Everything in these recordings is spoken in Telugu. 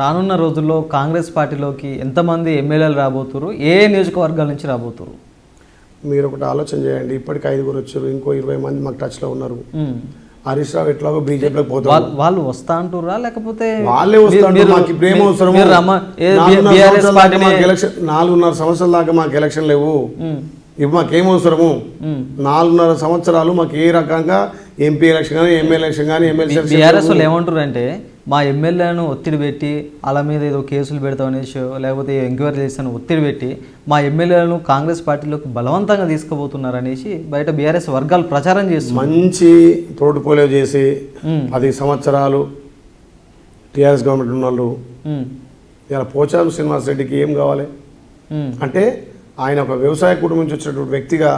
రానున్న రోజుల్లో కాంగ్రెస్ పార్టీలోకి ఎంతమంది ఎమ్మెల్యేలు రాబోతురు? ఏ నియోజకవర్గాల నుంచి రాబోతురు? మీరు ఒకటి ఆలోచన చేయండి. ఇప్పటికి ఐదుగురు వచ్చారు. ఇంకో ఇరవై మంది మాకు టచ్లో ఉన్నారు. హరీష్ రావు ఎట్లాగో బీజేపీలోకి పోతారు వాళ్ళ- వస్తా అంటురా లేకపోతే వాళ్ళే వస్తారు మాకు ఇప్పుడు ఏం ఏ నాలుగున్నర సంవత్సరాల దాకా మాకు ఎలక్షన్ నాలుగున్నర సంవత్సరాల దాకా మాకు ఎలక్షన్ లేవు. ఇప్పుడు మాకేం అవసరము. నాలుగున్నర సంవత్సరాలు మాకు ఏ రకంగా ఎంపీ ఎలక్షన్ కానీ ఎమ్మెల్యే ఎలక్షన్ కానీ ఎమ్మెల్సీ ఎలక్షన్ బీఆర్ఎస్ వాళ్ళు ఏమంటారు అంటే మా ఎమ్మెల్యేలను ఒత్తిడి పెట్టి వాళ్ళ మీద ఏదో కేసులు పెడతాం అనేసి లేకపోతే ఎంక్వైరీ చేస్తాను ఒత్తిడి పెట్టి మా ఎమ్మెల్యేలను కాంగ్రెస్ పార్టీలోకి బలవంతంగా తీసుకుపోతున్నారు అనేసి బయట బీఆర్ఎస్ వర్గాలు ప్రచారం చేస్తున్నారు. మంచి పోర్ట్ఫోలియో చేసి పది సంవత్సరాలు టీఆర్ఎస్ గవర్నమెంట్ ఉన్న వాళ్ళు ఇలా పోచారం శ్రీనివాస్ రెడ్డికి ఏం కావాలి? అంటే ఆయన ఒక వ్యవసాయ కుటుంబం నుంచి వచ్చినటువంటి వ్యక్తిగా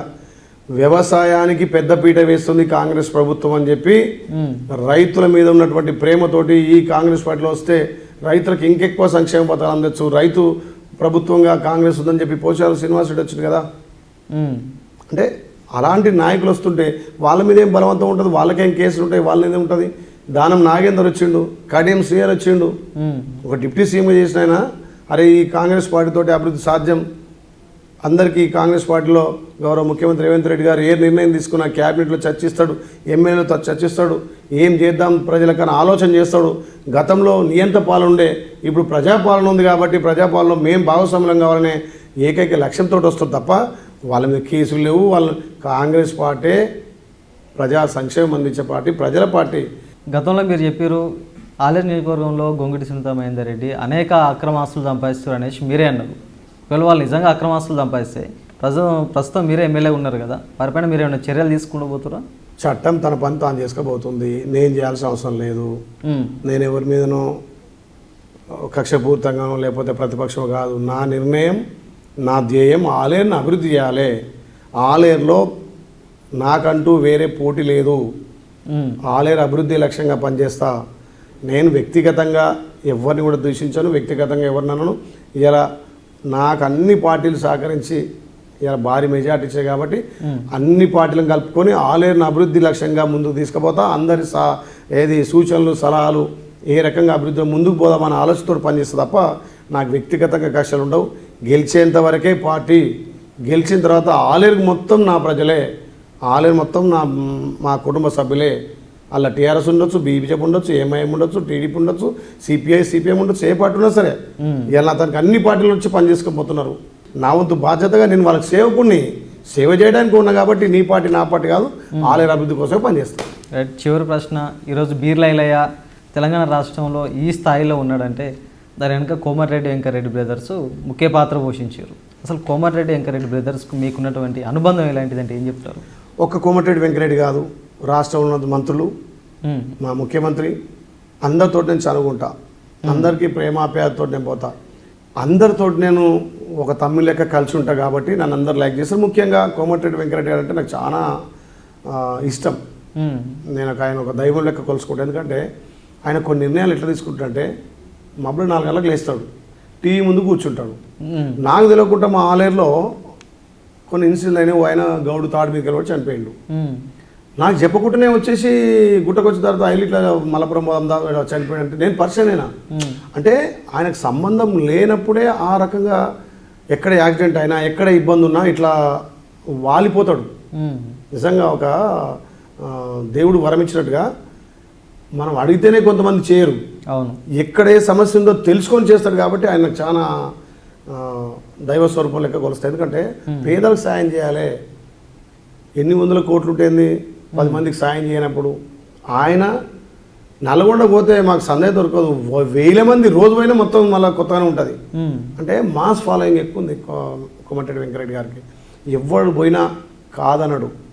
వ్యవసాయానికి పెద్దపీట వేస్తుంది కాంగ్రెస్ ప్రభుత్వం అని చెప్పి రైతుల మీద ఉన్నటువంటి ప్రేమతోటి ఈ కాంగ్రెస్ పార్టీలో వస్తే రైతులకు ఇంకెక్కువ సంక్షేమ పథకాలు అందచ్చు. రైతు ప్రభుత్వంగా కాంగ్రెస్ ఉందని చెప్పి పోచారు శ్రీనివాస్ రెడ్డి వచ్చింది కదా? అంటే అలాంటి నాయకులు వస్తుంటే వాళ్ళ మీద ఏం బలవంతం ఉంటుంది? వాళ్ళకేం కేసులు ఉంటాయి? వాళ్ళ మీద ఉంటుంది? దానం నాగేందర్ వచ్చిండు కడియం శ్రీహర్ వచ్చిండు. ఒక డిప్యూటీ సీఎం చేసిన ఆయన అరే ఈ కాంగ్రెస్ పార్టీతోటి అభివృద్ధి సాధ్యం? అందరికీ కాంగ్రెస్ పార్టీలో గౌరవ ముఖ్యమంత్రి రేవంత్ రెడ్డి గారు ఏ నిర్ణయం తీసుకున్నా క్యాబినెట్లో చర్చిస్తాడు ఎమ్మెల్యేలతో చర్చిస్తాడు ఏం చేద్దాం ప్రజలకన్నా ఆలోచన చేస్తాడు. గతంలో నియంత పాలన ఉండే ఇప్పుడు ప్రజాపాలన ఉంది కాబట్టి ప్రజాపాలనలో మేము భాగస్వామ్యం కావాలనే ఏకైక లక్ష్యంతో వస్తుంది తప్ప వాళ్ళ మీద కేసులు లేవు. వాళ్ళ కాంగ్రెస్ పార్టీ ప్రజా సంక్షేమం అందించే పార్టీ ప్రజల పార్టీ. గతంలో మీరు చెప్పారు ఆలేరు నియోజకవర్గంలో గొంగిటి సునీత మహేందర్ రెడ్డి అనేక అక్రమాస్తులు సంపాదిస్తారు అనేసి మీరే అన్నారు. ఒకవేళ వాళ్ళు నిజంగా అక్రమాస్తులు సంపాదిస్తే ప్రస్తుతం ప్రస్తుతం మీరే ఎమ్మెల్యే ఉన్నారు కదా వారిపైన మీరు ఏమైనా చర్యలు తీసుకుంటూ పోతురా? చట్టం తన పని తాను చేసుకోబోతుంది నేను చేయాల్సిన అవసరం లేదు. నేను ఎవరి మీదనో కక్షపూరితంగానో లేకపోతే ప్రతిపక్షం కాదు. నా నిర్ణయం నా ధ్యేయం ఆలేరుని అభివృద్ధి చేయాలి. ఆలేరులో నాకంటూ వేరే పోటీ లేదు. ఆలేరు అభివృద్ధి లక్ష్యంగా పనిచేస్తా. నేను వ్యక్తిగతంగా ఎవరిని కూడా దూషించను వ్యక్తిగతంగా ఎవరినను ఇలా నాకు అన్ని పార్టీలు సహకరించి ఇలా భారీ మెజార్టీ ఇచ్చాయి కాబట్టి అన్ని పార్టీలను కలుపుకొని ఆలేరుని అభివృద్ధి లక్ష్యంగా ముందుకు తీసుకుపోతా అందరి సా ఏది సూచనలు సలహాలు ఏ రకంగా అభివృద్ధి ముందుకు పోదామని ఆలోచనతో పనిచేస్తా తప్ప నాకు వ్యక్తిగతంగా కష్టాలు ఉండవు. గెలిచేంత వరకే పార్టీ గెలిచిన తర్వాత ఆలేరుకు మొత్తం నా ప్రజలే ఆలేరు మొత్తం నా మా కుటుంబ సభ్యులే అలా టీఆర్ఎస్ ఉండొచ్చు బీజేపీ ఉండొచ్చు ఎంఐఎం ఉండొచ్చు టీడీపీ ఉండొచ్చు సిపిఐ సిపిఎం ఉండొచ్చు ఏ పార్టీ ఉన్నా సరే. ఇలా అతనికి అన్ని పార్టీలు వచ్చి పనిచేసుకుపోతున్నారు నా వంతు బాధ్యతగా నేను వాళ్ళకి సేవకుని సేవ చేయడానికి ఉన్నా కాబట్టి నీ పార్టీ నా పార్టీ కాదు ఆలేరు అభివృద్ధి కోసం పనిచేస్తాను రైట్ చివరి ప్రశ్న ఈరోజు బీర్లైలయ్య తెలంగాణ రాష్ట్రంలో ఈ స్థాయిలో ఉన్నాడంటే దాని వెనుక కోమటిరెడ్డి వెంకరెడ్డి బ్రదర్స్ ముఖ్య పాత్ర పోషించారు. అసలు కోమటిరెడ్డి వెంకరెడ్డి బ్రదర్స్కు మీకున్నటువంటి అనుబంధం ఎలాంటిదంటే ఏం చెప్తారు? ఒక్క కోమటిరెడ్డి వెంకరెడ్డి కాదు రాష్ట్రంలో ఉన్న మంత్రులు మా ముఖ్యమంత్రి అందరితో నేను చదువుకుంటా. అందరికీ ప్రేమాప్యాయతతో నేను పోతా. అందరితో నేను ఒక తమ్మి లెక్క కలిసి ఉంటా కాబట్టి నన్ను అందరు లైక్ చేస్తారు. ముఖ్యంగా కోమటిరెడ్డి వెంకరెడ్డి గారు అంటే నాకు చాలా ఇష్టం. నేను ఒక ఆయన ఒక దైవం లెక్క కొలుసుకుంటాను ఎందుకంటే ఆయన కొన్ని నిర్ణయాలు ఎట్లా తీసుకుంటాడంటే మబ్బులు నాలుగు గంటలకు లేస్తాడు. టీవీ ముందు కూర్చుంటాడు. నాకు తెలియకుండా మా ఆలేరులో కొన్ని ఇన్సిడెంట్ అయినా ఆయన గౌడు తాడు మీద చనిపోయిండు. నాకు చెప్పకుండానే వచ్చేసి గుట్టకొచ్చిన తర్వాత ఐలు ఇట్లా మలపురం పోదాం దా చనిపోయాడంటే నేను పరిచయనేనా అంటే ఆయనకు సంబంధం లేనప్పుడే ఆ రకంగా ఎక్కడ యాక్సిడెంట్ అయినా ఎక్కడ ఇబ్బంది ఉన్నా ఇట్లా వాలిపోతాడు. నిజంగా ఒక దేవుడు వరమిచ్చినట్టుగా మనం అడిగితేనే కొంతమంది చేయరు. అవును. ఎక్కడ ఏ సమస్య ఉందో తెలుసుకొని చేస్తాడు కాబట్టి ఆయన చాలా దైవ స్వరూపం లెక్క కొలుస్తాయి. ఎందుకంటే పేదలకు సాయం చేయాలి. ఎన్ని వందల కోట్లు ఉంటుంది పది మందికి సాయం చేయనప్పుడు ఆయన నల్గొండ పోతే మాకు సందేహం దొరకదు. వేల మంది రోజు పోయినా మొత్తం మళ్ళీ కొత్తగానే ఉంటుంది. అంటే మాస్ ఫాలోయింగ్ ఎక్కువ ఉంది కో- కోమటిరెడ్డి వెంకరెడ్డి గారికి. ఎవడు పోయినా కాదనడు.